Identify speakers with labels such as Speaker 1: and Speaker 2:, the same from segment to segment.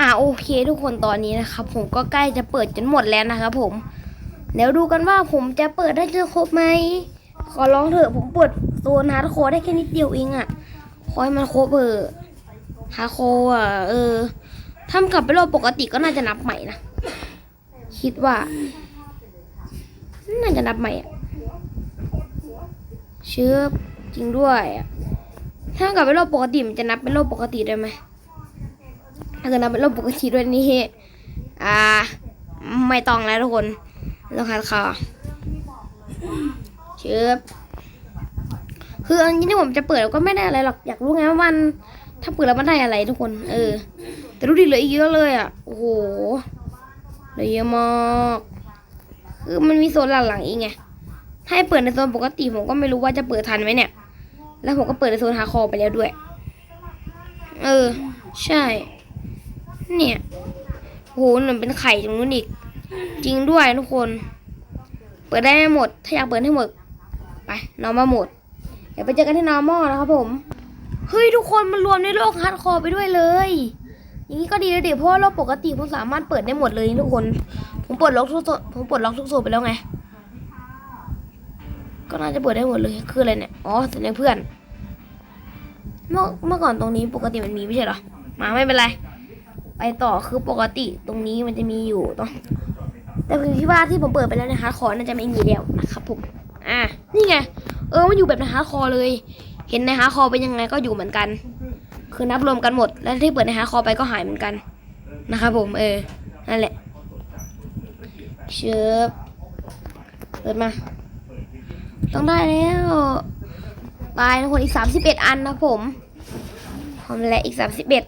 Speaker 1: อ่าโอเค ทุกคนตอนนี้นะครับผมก็ใกล้จะเปิดจนหมดแล้วนะครับผมเดี๋ยวดูกันว่าผมจะเปิดได้จนครบไหมขอร้องเถอะผมเปิดโซนฮาร์ดคอร์ได้แค่นิดเดียวเองอะขอให้มันครบเออฮาร์ดคอร์อะเออถ้ากลับไปโลกปกติก็น่าจะนับใหม่นะคิดว่า น่าจะนับใหม่อะเชื่อจริงด้วยอะถ้ากลับไปโลกปกติมันจะนับเป็นโลกปกติได้ไหม ถ้าเกิดนับเป็นโลกปกติด้วยนี่อ่า ไม่ต้องแล้วทุกคนต้องคัดคอเชิบคืออันนี้ที่ผมจะเปิดก็ไม่ได้อะไรหรอกอยากรู้ไงว่ามัน ถ้าเปิดแล้วมันได้อะไรทุกคน เออ แต่รู้ดิเหลืออีกเยอะเลยอะโอ้โหเหลือเยอะมากคือมันมีโซนหลังๆอีกไงถ้าให้เปิดในโซนปกติผมก็ไม่รู้ว่าจะเปิดทันไหมเนี่ย แล้วผมก็เปิดในโซนฮาคอไปแล้วด้วย เออ ใช่ เนี่ยโหเหมือนเป็นไข่ตรงนู้นอีก จริงด้วยทุกคน เปิดได้ไม่หมด ถ้าอยากเปิดให้หมด ไปนอร์มาหมด เดี๋ยวไปเจอกันที่นอร์มอนะครับผม เฮ้ยทุกคนมันรวมในโลกฮาร์ดคอร์ไปด้วยเลย อย่างนี้ก็ดีเลยเดี๋ยวเพราะว่าโลกปกติผมสามารถเปิดได้หมดเลยทุกคน ผมเปิดล็อกทุกโซผมเปิดล็อกทุกโซไปแล้วไง ก็น่าจะเปิดได้หมดเลย คืออะไรเนี่ย อ๋อสัญญาเพื่อน เมื่อเมื่อก่อนตรงนี้ปกติมันมีไม่ใช่เหรอ มาไม่เป็นไร ไปต่อคือปกติตรงนี้มันจะมีอยู่ตรงแต่คือที่ว่าที่ผมเปิดไปแล้วนะคะ คอน่าจะไม่มีแล้วนะครับผมอะนี่ไง เออมันอยู่แบบในฮาร์ดคอเลย เห็นในฮาร์ดคอเป็นยังไงก็อยู่เหมือนกัน คือนับรวมกันหมด แล้วที่เปิดในฮาร์ดคอไปก็หายเหมือนกันนะครับผมเออนั่นแหละเชิบเปิดมา ต้องได้แล้วไปทุกคนอีกสามสิบเอ็ดอันนะผมพร้อมแล้วอีกสามสิบเอ็ด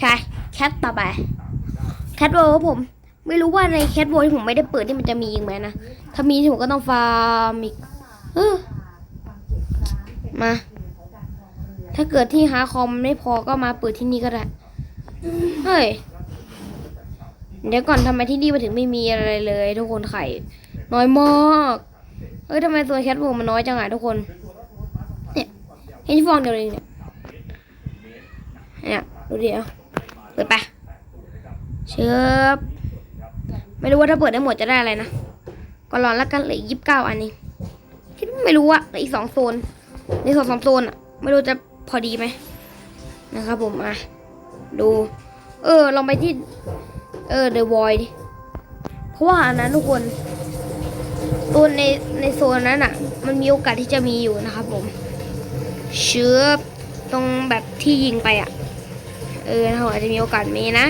Speaker 1: ใช่ แคทต่อไปแคทโบครับผม ไม่รู้ว่าในแคทโบที่ผมไม่ได้เปิดที่มันจะมีอีกไหมนะ ถ้ามีผมก็ต้องฟาร์มอีกมา ถ้าเกิดที่หาคอมไม่พอก็มาเปิดที่นี่ก็ได้ เฮ้ย เดี๋ยวก่อนทำไมที่นี่มาถึงไม่มีอะไรเลย ทุกคนไข่ น้อยมากเฮ้ยทำไมตัวแคทโบมันน้อยจังไงทุกคน เนี่ยเห็นฟองเดียวเลยเนี่ย เนี่ย ดูดิเอา ปิดไปเชิบไม่รู้ว่าถ้าเปิดได้หมดจะได้อะไรนะก็รอแล้วกันเหลือยี่สิบเก้าอันนี้คิดไม่รู้อะเหลืออีกสองโซนในสองสามโซนอะไม่รู้จะพอดีไหมนะครับผมอะดู เออลองไปที่ เออ The Void ดิเพราะว่าอันนั้นทุกคนตัวในในโซนนั้นอะมันมีโอกาสที่จะมีอยู่นะครับผม เชือบตรงแบบที่ยิงไปอะ เออเราอาจจะมีโอกาสมีนะ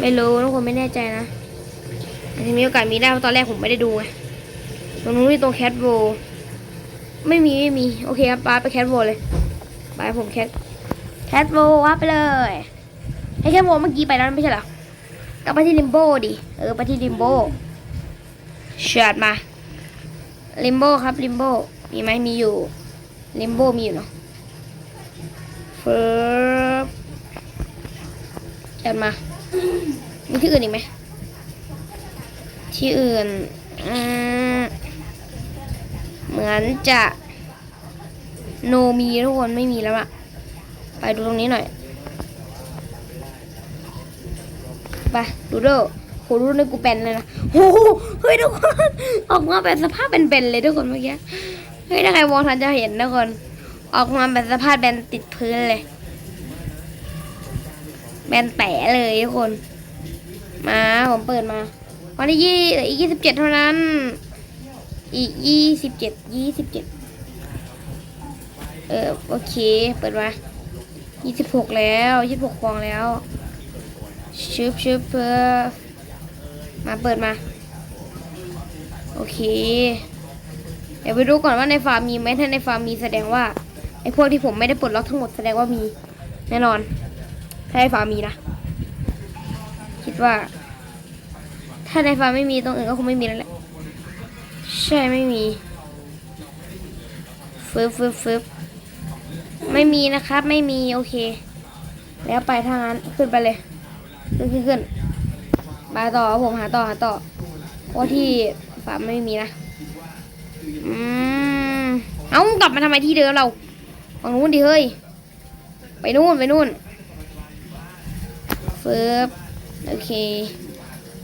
Speaker 1: ไม่รู้ทุกคนไม่แน่ใจนะ อาจจะมีโอกาสมีได้เพราะตอนแรกผมไม่ได้ดูไงตรงนู้นที่ตรงแคทโวไม่มีไม่มี โอเคครับป้าไปแคทโวเลยไปผมแคทแคทโวว่าไปเลยให้แคทโวเมื่อกี้ไปแล้วไม่ใช่หรอกลับไปที่ลิมโบดิเออไปที่ลิมโบเชิดมาลิมโบครับลิมโบมีไหมมีอยู่ลิมโบมีอยู่เนาะเฟิร์ จัดมา มีที่อื่นอีกไหม ที่อื่น เหมือนจะโนมีทุกคนไม่มีแล้วอะไปดูตรงนี้หน่อย ไป ดูโดโหดูในกูเป็นเลยนะโอ้โหเฮ้ยทุกคน ออกมาเป็นสภาพเป็นๆเลยทุกคนเมื่อกี้ เฮ้ยถ้าใครมองทันจะเห็นทุกคน ออกมาเป็นสภาพแบนติดพื้นเลย แบนแปะเลยทุกคน มาผมเปิดมา วันที่ยี่อีกยี่สิบเจ็ดเท่านั้น อีกยี่สิบเจ็ดยี่สิบเจ็ดเออโอเค เปิดมายี่สิบหกแล้วยี่สิบหกฟองแล้วชึบชึบเพื่อมาเปิดมา โอเค เดี๋ยวไปดูก่อนว่าในฟาร์มมีไหมถ้าในฟาร์มมีแสดงว่าไอ้พวกที่ผมไม่ได้ปลดล็อกทั้งหมดแสดงว่ามีแน่นอน ถ้าในฟามีนะ คิดว่า ถ้าในฟาไม่มีตรงอื่นก็คงไม่มีแล้วแหละ ใช่ไม่มีฟึบฟึบฟึบไม่มีนะครับ ไม่มีโอเค แล้วไปทางนั้นขึ้นไปเลย ขึ้นขึ้นขึ้นไปต่อผมหาต่อหาต่อเพราะที่ฟาไม่มีนะอืมเอ้ากลับมาทำไมที่เดิมเราฝั่งนู้นดิเฮ้ย ไปนู่นไปนู่น ปึ๊บโอเค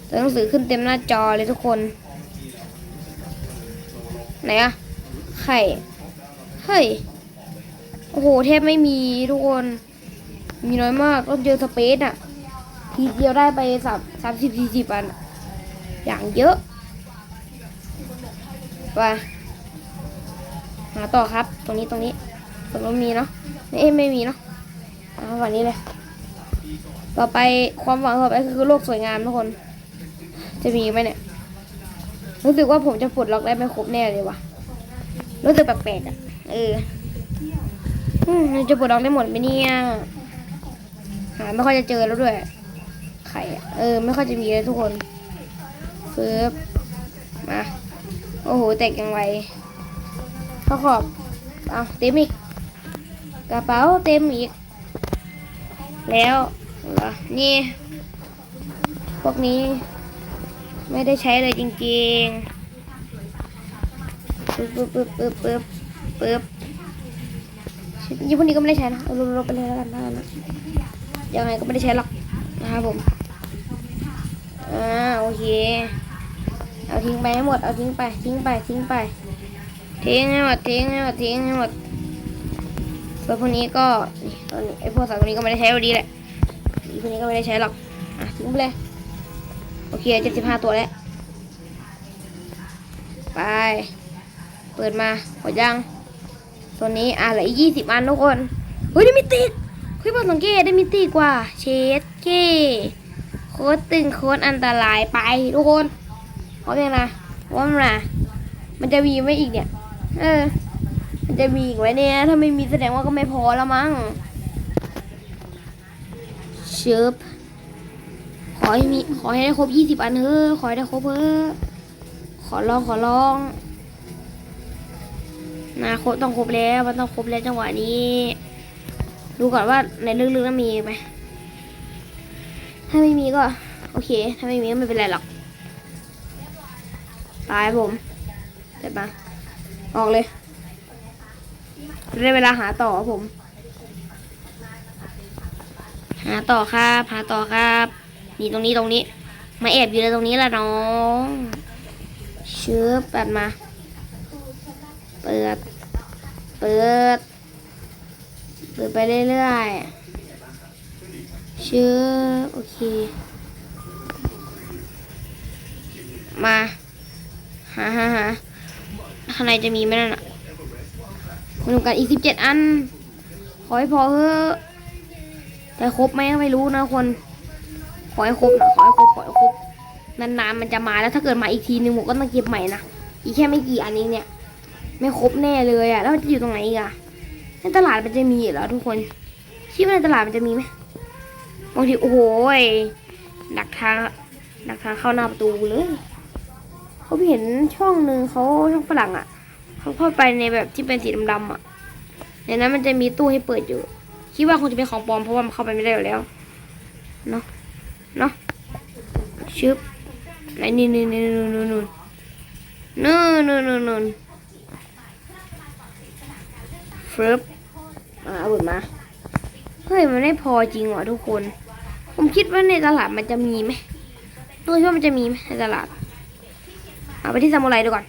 Speaker 1: ตัวหนังสือขึ้นเต็มหน้าจอเลยทุกคน ไหนอะไข่เฮ้ยโอ้โหแทบไม่มีทุกคน มีน้อยมากต้องเจอสเปซอะทีเดียวได้ไปสามสามสิบสี่สิบอัน อย่างเยอะไปหาต่อครับ ตรงนี้ตรงนี้ตรงนู้นมีเนาะเอ๊ะไม่มีเนาะเอาวันนี้เลย ต่อไปความหวังต่อไปคือโลกสวยงามทุกคน จะมีไหมเนี่ยรู้สึกว่าผมจะปลดล็อกได้ไม่ครบแน่เลยว่ะรู้สึกแปลกๆอะเออจะปลดล็อกได้หมดไหมเนี่ยหาไม่ค่อยจะเจอแล้วด้วยไข่เออ ไม่ค่อยจะมีเลยทุกคนฟืบมาโอ้โหแตกยังไวข้าขอบเอาเต็มอีกกระเป๋าเต็มอีก แล้วเหรอนี่ พวกนี้ ไม่ได้ใช้เลยจริงๆปึ๊บปึ๊บปึ๊บปึ๊บปึ๊บปึ๊บยี่พวกนี้ก็ไม่ได้ใช้นะเอาลบๆไปเลยแล้วกันนะนะยังไงก็ไม่ได้ใช้หรอกนะครับผมอ่าโอเคเอาทิ้งไปให้หมดเอาทิ้งไปทิ้งไปทิ้งไปทิ้งให้หมดทิ้งให้หมดทิ้งให้หมด ส่วนพวกนี้ก็นี่ตอนนี้ไอพวกสารพวกนี้ก็ไม่ได้ใช้วันนี้แหละอีพวกนี้ก็ไม่ได้ใช้หรอกอะทิ้งไปเลยโอเคเจ็ดสิบห้าตัวแล้วไป เปิดมาหมดยังตัวนี้อะเหลืออีกยี่สิบอันทุกคนเฮ้ยได้มิติเฮ้ยบอสังเกตได้มิติกว่า เชดเก้โคตรตึงโคตรอันตรายไปทุกคนพร้อมยังนะว่ามันนะมันจะมีไหมอีกเนี่ย เออ จะมีอีกไหมเนี่ย ถ้าไม่มีแสดงว่าก็ไม่พอแล้วมั้งเชิบขอให้มี ขอให้ได้ครบยี่สิบอันเถอะขอให้ได้ครบเถอะขอลองขอลองนะครบต้องครบแล้วมันต้องครบแล้วจังหวะนี้ ดูก่อนว่าในลึกๆนั้นมีไหมถ้าไม่มีก็ โอเค ถ้าไม่มีก็ไม่เป็นไรหรอกตายผมเสร็จมาออกเลย ได้เวลาหาต่อครับผม หาต่อครับ หาต่อครับ นี่ตรงนี้ตรงนี้ มาแอบอยู่ในตรงนี้แหละน้องเชื้อปัดมา เปิด เปิด เปิดไปเรื่อยๆเชื้อโอเค มา หาหาหาข้างในจะมีไหมนั่นอะ มันการอีกสิบเจ็ดอัน ขอให้พอเถอะแต่ครบไหมไม่รู้นะคน ขอให้ครบนะขอให้ครบขอให้ครบนานๆมันจะมาแล้วถ้าเกิดมาอีกทีนึงผมก็ต้องเก็บใหม่นะอีกแค่ไม่กี่อันเองเนี่ย ไม่ครบแน่เลยอะแล้วมันจะอยู่ตรงไหนอีกอะในตลาดมันจะมีเหรอทุกคนคิดว่าในตลาดมันจะมีไหมบางทีโอ้โหยดักทางดักทางเข้าหน้าประตูเลยเขาเห็นช่องหนึ่งเขาช่องฝรั่งอะ เข้าไปในแบบที่เป็นสีดำๆอะในนั้นมันจะมีตู้ให้เปิดอยู่ คิดว่าคงจะเป็นของปลอมเพราะว่ามันเข้าไปไม่ได้อยู่แล้วเนาะเนาะชึบไหนนี่นี่นี่นู่นนู่นนู่นนู่นนู่นนู่นฟิบอ่าเอาบุดมาเฮ้ยมันไม่พอจริงเหรอทุกคน ผมคิดว่าในตลาดมันจะมีไหมตัวคิดว่ามันจะมีไหมในตลาดเอาไปที่ซามูไรดูก่อน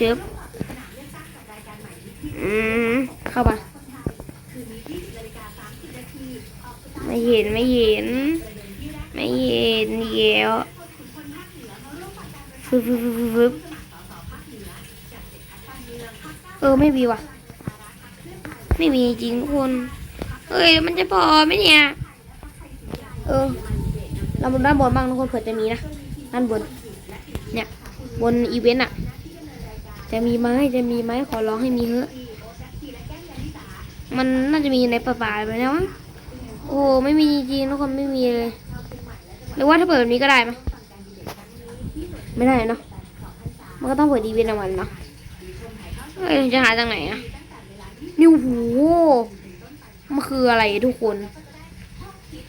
Speaker 1: ชึบอืมเข้ามาไม่เห็นไม่เห็น ไม่เห็นเดี๋ยวฟึบฟึบฟึบเออไม่มีว่ะ ไม่มีจริงทุกคนเฮ้ยมันจะพอไหมเนี่ย เออเราบนด้านบนบ้างทุกคนเผื่อจะมีนะด้านบน เนี่ยบนอีเวนต์อะ จะมีไหมจะมีไหมขอร้องให้มีเถอะมันน่าจะมีในป่าๆไปแล้วมั้งโอ้ไม่มีจริงๆทุกคนไม่มีเลยหรือว่าถ้าเปิดแบบนี้ก็ได้ไหมไม่ได้เนาะมันก็ต้องเปิดดีเวนต์เอามันเนาะเอ้ยจะหาจากไหนอะนี่โอ้โหมันคืออะไรทุกคน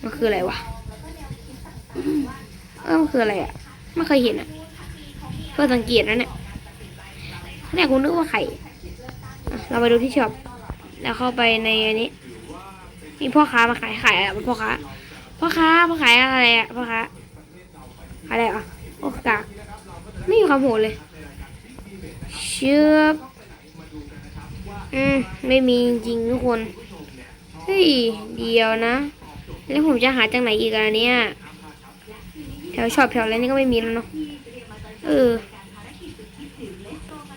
Speaker 1: มันคืออะไรวะเออมันคืออะไรอะไม่เคยเห็นอะเพื่อสังเกตนะเนี่ย เนี่ยกูนึกว่าไข่เราไปดูที่ช็อปแล้วเข้าไปในอันนี้ มีพ่อค้ามาขายขายอะไรพ่อค้าพ่อค้าพ่อขายอะไรอะพ่อค้าขายอะไรอะโอ้กากไม่มีความโหดเลย เชือบอืมไม่มีจริงทุกคนเฮ้ยเดียวนะ แล้วผมจะหาจากไหนอีกอะเนี่ยแถวช็อปแถวอะไรนี่ก็ไม่มีแล้วเนาะเออ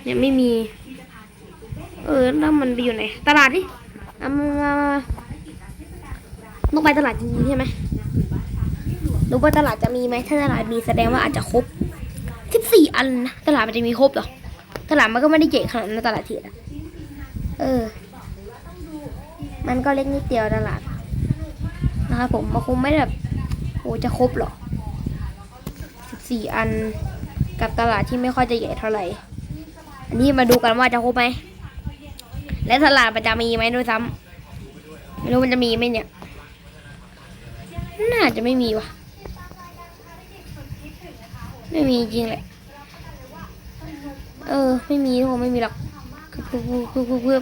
Speaker 1: เนี่ยไม่มี เออแล้วมันไปอยู่ไหน ตลาดดิเอามามามาต้องไปตลาดจริงๆใช่ไหมรู้ว่าตลาดจะมีไหมถ้าตลาดมีแสดงว่าอาจจะครบสิบสี่อันนะตลาดมันจะมีครบเหรอตลาดมันก็ไม่ได้ใหญ่ขนาดนั้นตลาดเทียดอะเออ มันก็เล็กนิดเดียวตลาดนะครับผมมันคงไม่แบบโอ้จะครบหรอสิบสี่อันกับตลาดที่ไม่ค่อยจะใหญ่เท่าไหร่ นนี้มาดูกันว่าจะครบไหม และตลาดมันจะมีไหมด้วยซ้ำไม่รู้มันจะมีไหมเนี่ย น่าจะไม่มีว่ะไม่มีจริงแหละ เออ ไม่มีทุกคนไม่มีหรอกคือคือคือคือ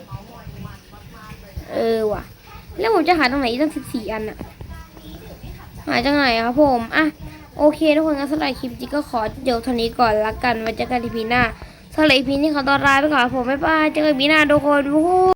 Speaker 1: เออว่ะ แล้วผมจะหาตรงไหนอีกตั้งสิบสี่อันอะหาจากไหนครับผม อะ โอเคทุกคนงั้นสำหรับคลิปนี้ก็ขอเดี๋ยวเท่านี้ก่อนละกันไว้เจอกันทีพีหน้า สำหรับอีพีนี้ขอตัวลาไปก่อนผมบ๊ายบายเจอกันอีพีหน้าทุกคน